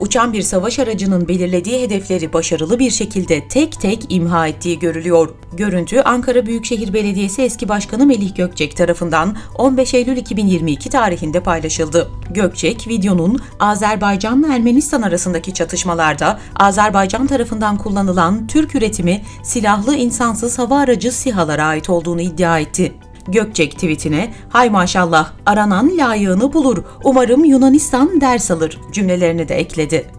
uçan bir savaş aracının belirlediği hedefleri başarılı bir şekilde tek tek imha ettiği görülüyor. Görüntü Ankara Büyükşehir Belediyesi eski başkanı Melih Gökçek tarafından 15 Eylül 2022 tarihinde paylaşıldı. Gökçek, videonun Azerbaycan'la Ermenistan arasındaki çatışmalarda Azerbaycan tarafından kullanılan Türk üretimi silahlı insansız hava aracı SİHA'lara ait olduğunu iddia etti. Gökçek tweetine hay maşallah aranan layığını bulur umarım Yunanistan ders alır cümlelerini de ekledi.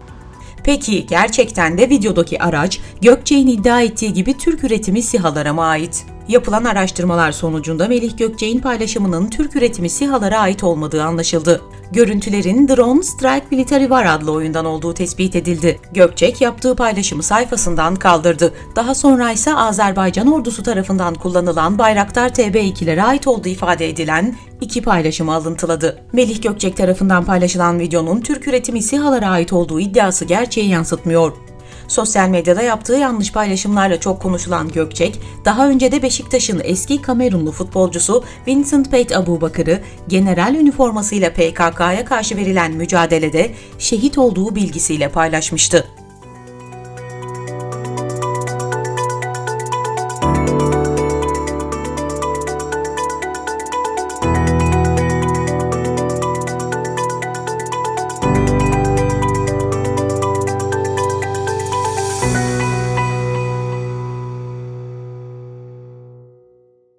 Peki gerçekten de videodaki araç Gökçek'in iddia ettiği gibi Türk üretimi SİHA'lara mı ait? Yapılan araştırmalar sonucunda Melih Gökçek'in paylaşımının Türk üretimi SİHA'lara ait olmadığı anlaşıldı. Görüntülerin Drone Strike Military War adlı oyundan olduğu tespit edildi. Gökçek yaptığı paylaşımı sayfasından kaldırdı. Daha sonra ise Azerbaycan ordusu tarafından kullanılan Bayraktar TB2'lere ait olduğu ifade edilen iki paylaşımı alıntıladı. Melih Gökçek tarafından paylaşılan videonun Türk üretimi SİHA'lara ait olduğu iddiası gerçeği yansıtmıyor. Sosyal medyada yaptığı yanlış paylaşımlarla çok konuşulan Gökçek, daha önce de Beşiktaş'ın eski Kamerunlu futbolcusu Vincent Pate Abubakar'ı general üniformasıyla PKK'ya karşı verilen mücadelede şehit olduğu bilgisiyle paylaşmıştı.